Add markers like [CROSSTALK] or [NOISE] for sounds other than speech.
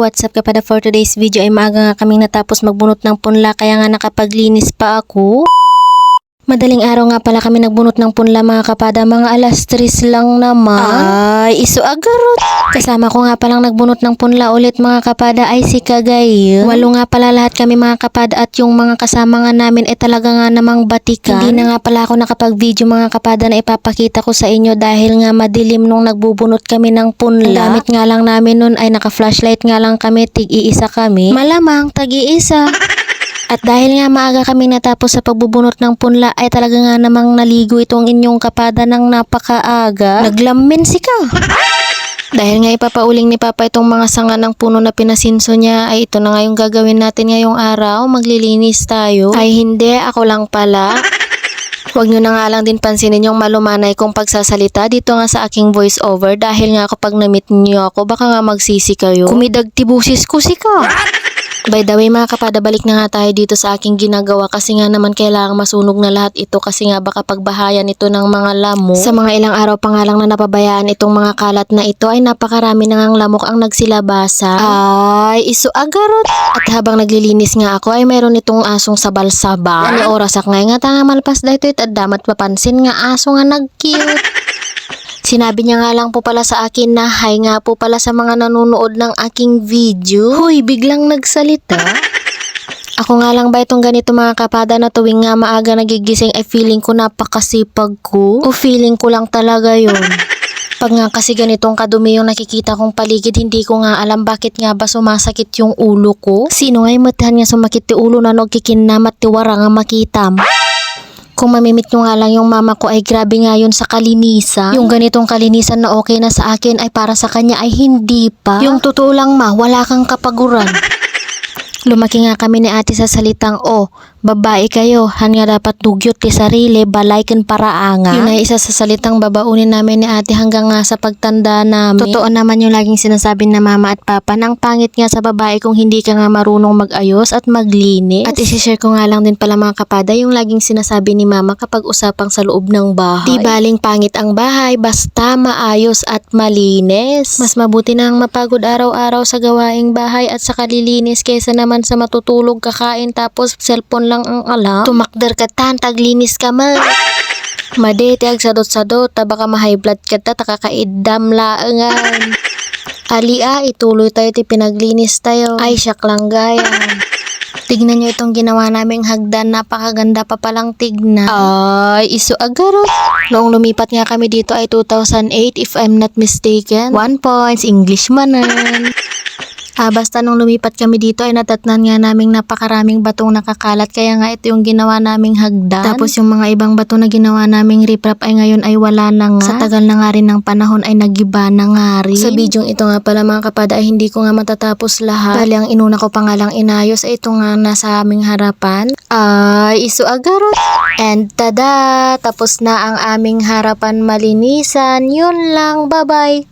what's up kapada for today's video ay maaga nga kaming natapos magbunot ng punla kaya nga nakapaglinis pa ako. Madaling araw nga pala kami nagbunot ng punla mga kapada, mga alas 3 lang naman. Ay, iso agarot. Kasama ko nga palang nagbunot ng punla ulit mga kapada ay si Kagay. Walo nga pala lahat kami mga kapada at yung mga kasama nga namin ay talaga nga namang batikan. Hindi na nga pala ako nakapag-video mga kapada na ipapakita ko sa inyo dahil nga madilim nung nagbubunot kami ng punla. Ang gamit nga lang namin nun ay naka-flashlight nga lang kami, tig-iisa kami. Malamang, tag-iisa. At dahil nga maaga kami natapos sa pagbubunot ng punla ay talaga nga namang naligo itong inyong kapada ng napakaaga. Naglamin si ka. Dahil nga ipapauling ni Papa itong mga sanga ng puno na pinasinso niya ay ito na nga yung gagawin natin ngayong araw. Maglilinis tayo. Ay hindi, ako lang pala. Huwag nyo na nga lang din pansinin yung malumanay kong pagsasalita dito nga sa aking voice over dahil nga kapag na-meet nyo ako baka nga magsisi kayo. Kumidag tibusis ko si ka. By the way mga kapada, balik na nga tayo dito sa aking ginagawa kasi nga naman kailangang masunog na lahat ito kasi nga baka pagbahayan ito ng mga lamok. Sa mga ilang araw pa nga lang na napabayaan itong mga kalat na ito ay napakarami na ngang lamok ang nagsilabasa. Ay, iso agarot. At habang naglilinis nga ako ay mayroon itong asong sabal-sabal. Ano oras ak nga nga tanga malpas dahito it at damat mapansin nga aso nga nag-cute. Sinabi niya nga lang po pala sa akin na hi nga po pala sa mga nanonood ng aking video. Huy, biglang nagsalita. Ako nga lang ba itong ganito mga kapada na tuwing nga maaga nagigising ay feeling ko napakasipag ko? O feeling ko lang talaga yon. Pag nga kasi ganitong kadumi yung nakikita kong paligid, hindi ko nga alam bakit nga ba sumasakit yung ulo ko. Sino nga yung matahan nga sumakit ti ulo na nagkikinamat ti wara nga makitam. Kung mamimit nyo nga lang yung mama ko ay grabe nga yun sa kalinisan. Yung ganitong kalinisan na okay na sa akin ay para sa kanya ay hindi pa. Yung totoo lang ma, wala kang kapaguran. [LAUGHS] Lumaki nga kami ni ate sa salitang, oh, babae kayo, han nga dapat dugyot ti sarili, balay ken paraanga. Yun ay isa sa salitang babaunin namin ni ate hanggang nga sa pagtanda namin. Totoo naman yung laging sinasabi na mama at papa, nang pangit nga sa babae kung hindi ka nga marunong mag-ayos at maglinis. At isishare ko nga lang din pala mga kapada yung laging sinasabi ni mama kapag usapang sa loob ng bahay. Di baling pangit ang bahay, basta maayos at malinis. Mas mabuti nang mapagod araw-araw sa gawaing bahay at sa kalilinis kaysa naman sa matutulog kakain tapos cellphone lang ang alam. Tumakder ka tan, taglinis ka man. Made, ti agsadot-sadot, ta baka ma-high blood ka ta, takakaidam laangan. Alia, ituloy tayo ti pinaglinis tayo. Ay, siyak lang gaya. Tignan nyo itong ginawa naming hagdan, napakaganda pa palang tignan. Ay, iso agarot. Noong lumipat nga kami dito ay 2008 if I'm not mistaken. One points, English manan. Ah, basta nung lumipat kami dito ay natatnan nga naming napakaraming batong nakakalat kaya nga ito yung ginawa naming hagdan. Tapos yung mga ibang bato na ginawa naming riprap ay ngayon ay wala na nga. Sa tagal na nga rin ng panahon ay nagiba na nga rin. Sa bidyong ito nga pala mga kapada ay hindi ko nga matatapos lahat. Bali ang inuna ko pa nga lang inayos ay ito nga nasa aming harapan. Ay, iso agarot. And tada! Tapos na ang aming harapan malinisan. Yun lang. Bye-bye!